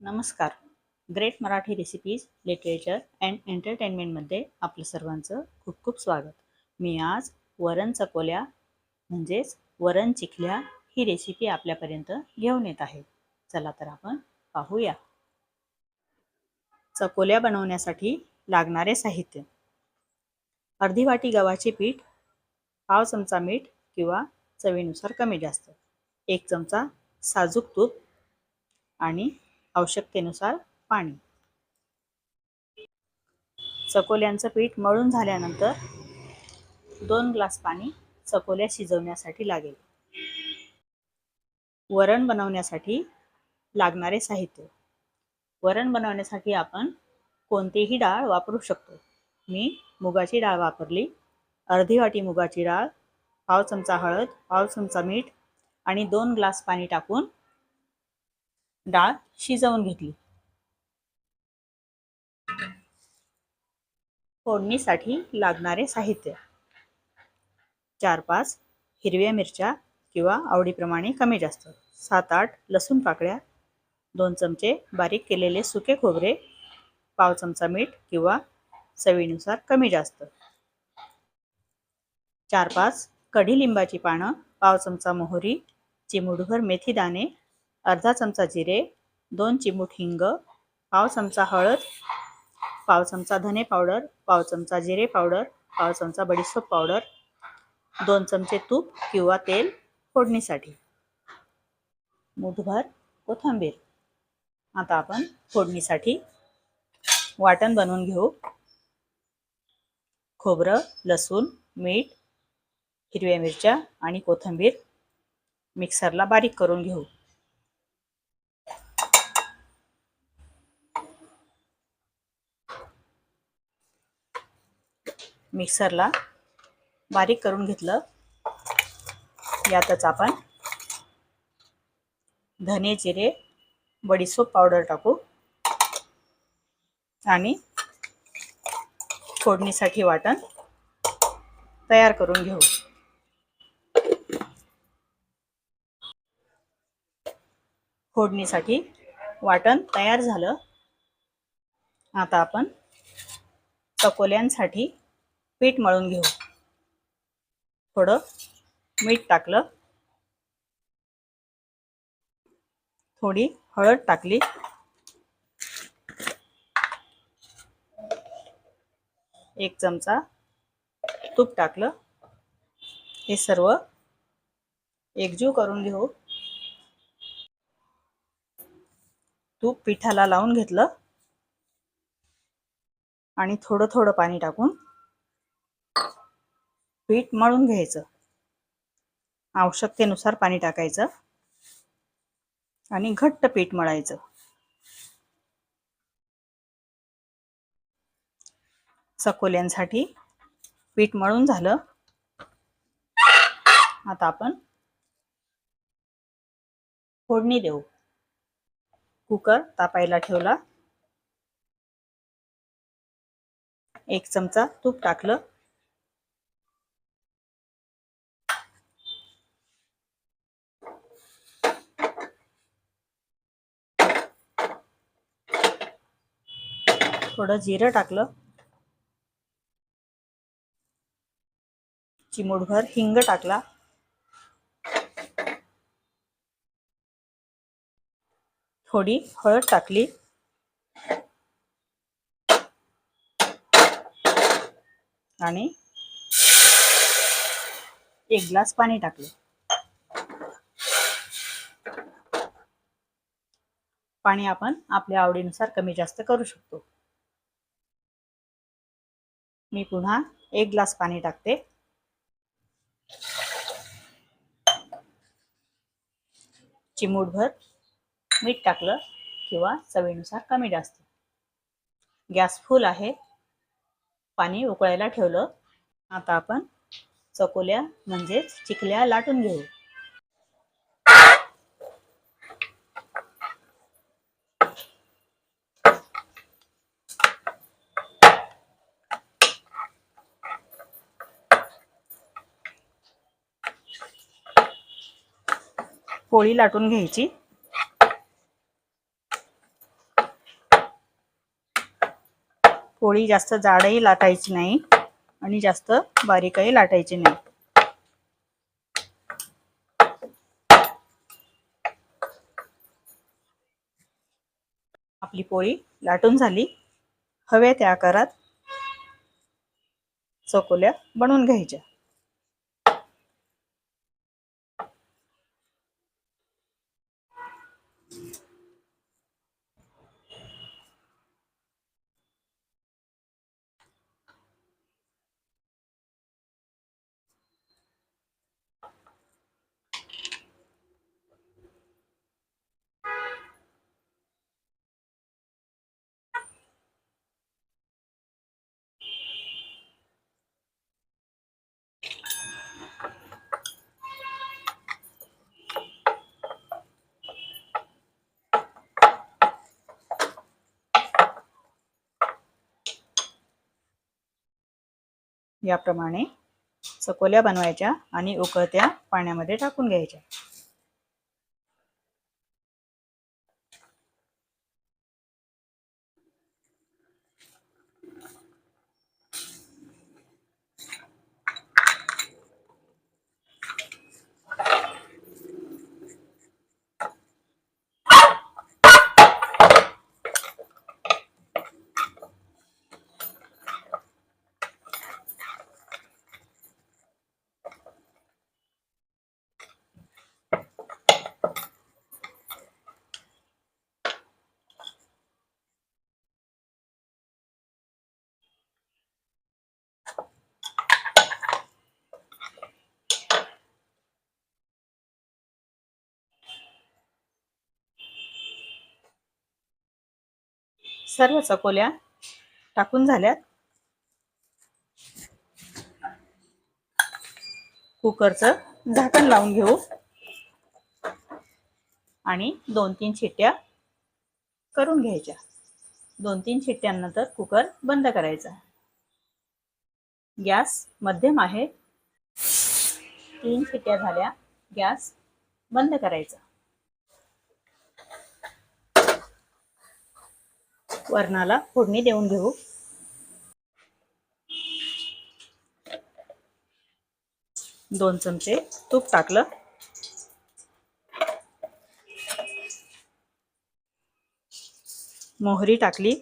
नमस्कार. Great Marathi recipes literature and एंटरटेनमेंटमध्ये आपलं सर्वांचं खूप खूप स्वागत. मी आज वरण चकोल्या म्हणजेच वरण चिखल्या ही रेसिपी आपल्यापर्यंत घेऊन येत आहे. चला तर आपण पाहूया. चकोल्या बनवण्यासाठी लागणारे साहित्य. अर्धी वाटी गव्हाचे पीठ पाव चमचा मीठ किंवा चवीनुसार कमी जास्त एक चमचा साजूक तूप आणि आवश्यकतेनुसार पाणी. चकोल्यांचं पीठ मळून झाल्यानंतर दोन ग्लास पाणी चकोल्या शिजवण्यासाठी लागेल. वरण बनवण्यासाठी लागणारे साहित्य. वरण बनवण्यासाठी आपण कोणतीही डाळ वापरू शकतो. मी मुगाची डाळ वापरली. अर्धी वाटी मुगाची डाळ पाव चमचा हळद पाव चमचा मीठ आणि दोन ग्लास पाणी टाकून डाळ शिजवून घेतली. फोडणीसाठी लागणारे साहित्य. चार पाच हिरव्या मिरच्या किंवा आवडीप्रमाणे कमी जास्त. सात आठ लसूण पाकळ्या दोन चमचे बारीक केलेले सुके खोबरे पाव चमचा मीठ किंवा चवीनुसार कमी जास्त. चार पाच कढीलिंबाची पानं पाव चमचा मोहरी चिमुडभर मेथी दाणे अर्धा चमचा जिरे दोन चिमूट हिंग पाव चमचा हळद पाव चमचा धने पावडर पाव चमचा जिरे पावडर पाव चमचा बडीशोप पावडर दोन चमचे तूप किंवा तेल फोडणीसाठी. मुठभर कोथिंबीर. आता आपण फोडणीसाठी वाटण बनवून घेऊ. खोबरं लसूण मीठ हिरव्या मिरच्या आणि कोथिंबीर मिक्सरला बारीक करून घेऊ. मिक्सरला बारीक करून घेतलं. यातच आपण धने जिरे बडीसोप पावडर टाकू आणि फोडणीसाठी वाटण तयार करून घेऊ. फोडणीसाठी वाटण तयार झालं. आता आपण चकोल्यांसाठी पीठ मळून घेऊ. थोडं मीठ टाकलं. थोडी हळद टाकली. एक चमचा तूप टाकलं. हे सर्व एकजीव करून घेऊ. तूप पिठाला लावून घेतलं. आणि थोडं थोडं पाणी टाकून पीठ मळून घ्यायचं. आवश्यकतेनुसार पाणी टाकायचं. आणि घट्ट पीठ मळायचं. चकोल्यांसाठी पीठ मळून झालं. आता आपण फोडणी देऊ. कुकर तापायला ठेवला. एक चमचा तूप टाकलं. थोडं जिरं टाकलं. चिमूटभर हिंग टाकला. थोडी हळद टाकली. आणि एक ग्लास पाणी टाकले. पाणी आपण आपल्या आवडीनुसार कमी जास्त करू शकतो. मी पुन्हा एक ग्लास पाणी टाकते. चिमूटभर मीठ टाकलं किंवा चवीनुसार कमी जास्त. गॅस फुल आहे. पाणी उकळायला ठेवलं. आता आपण चकोल्या म्हणजेच चिखल्या लाटून घेऊ. पोळी लाटून घ्यायची. पोळी जास्त जाडही लाटायची नाही आणि जास्त बारीकही लाटायची नाही. आपली पोळी लाटून झाली. हव्या त्या आकारात चकोल्या बनवून घ्यायच्या. याप्रमाणे चकोल्या बनवायच्या आणि उकळत्या पाण्यामध्ये टाकून घ्यायच्या. सर्व चकोल्या टाकून झाल्यात. कुकरचं झाकण लावून घेऊ. आणि दोन तीन शिट्ट्या करून घ्यायच्या. दोन तीन शिट्ट्यांनंतर कुकर बंद करायचा. गॅस मध्यम आहे. तीन शिट्ट्या झाल्या गॅस बंद करायचा. वरणाला फोडणी देऊन घेऊ. दोन चमचे तूप टाकलं. मोहरी टाकली.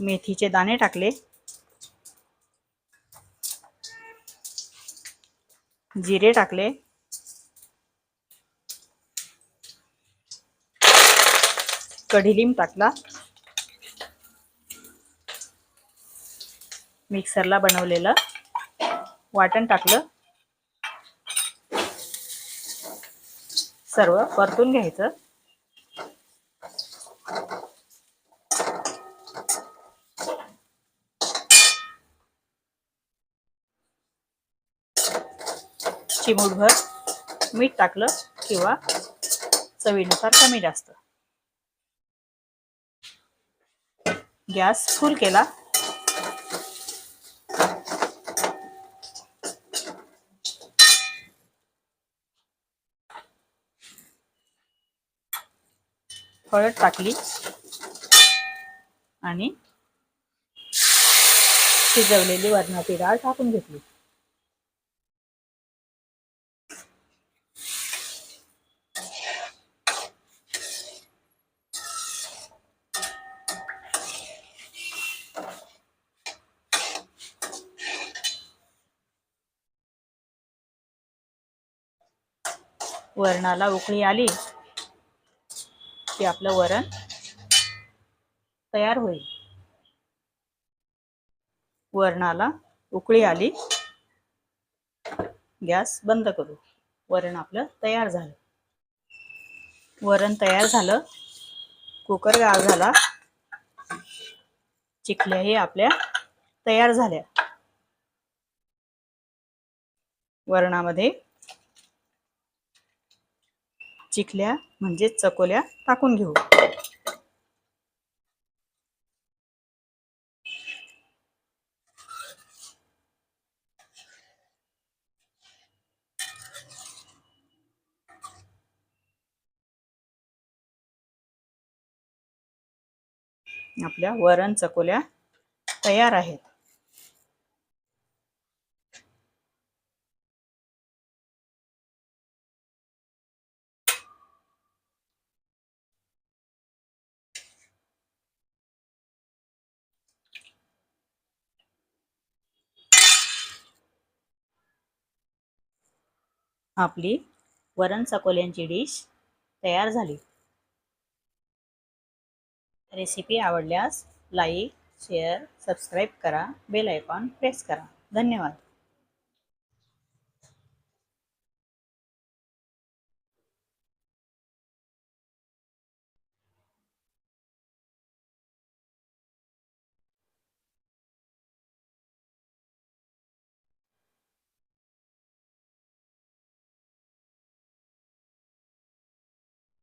मेथीचे दाणे टाकले. जिरे टाकले. कढीलिंब टाकला. मिक्सरला बनवलेलं वाटण टाकलं. सर्व परतून घ्यायचं. चिमूटभर मीठ टाकलं किंवा चवीनुसार कमी जास्त. गॅस फुल केला. हळद टाकली. आणि शिजवलेली वरणाची डाळ टाकून घेतली. वरणाला उकळी आली की आपलं वरण तयार होईल. वरणाला उकळी आली. गॅस बंद करू. वरण आपलं तयार झालं. वरण तयार झालं. कुकर गाळ झाला. चिखल्याही आपल्या तयार झाल्या. वरणामध्ये चिखल्या म्हणजे चकोल्या टाकून घेऊ. आपल्या वरण चकोल्या तयार आहेत. आपली वरण चकोल्यांची डिश तयार झाली. रेसिपी आवडल्यास लाईक शेअर सबस्क्राईब करा बेल आयकॉन प्रेस करा. धन्यवाद.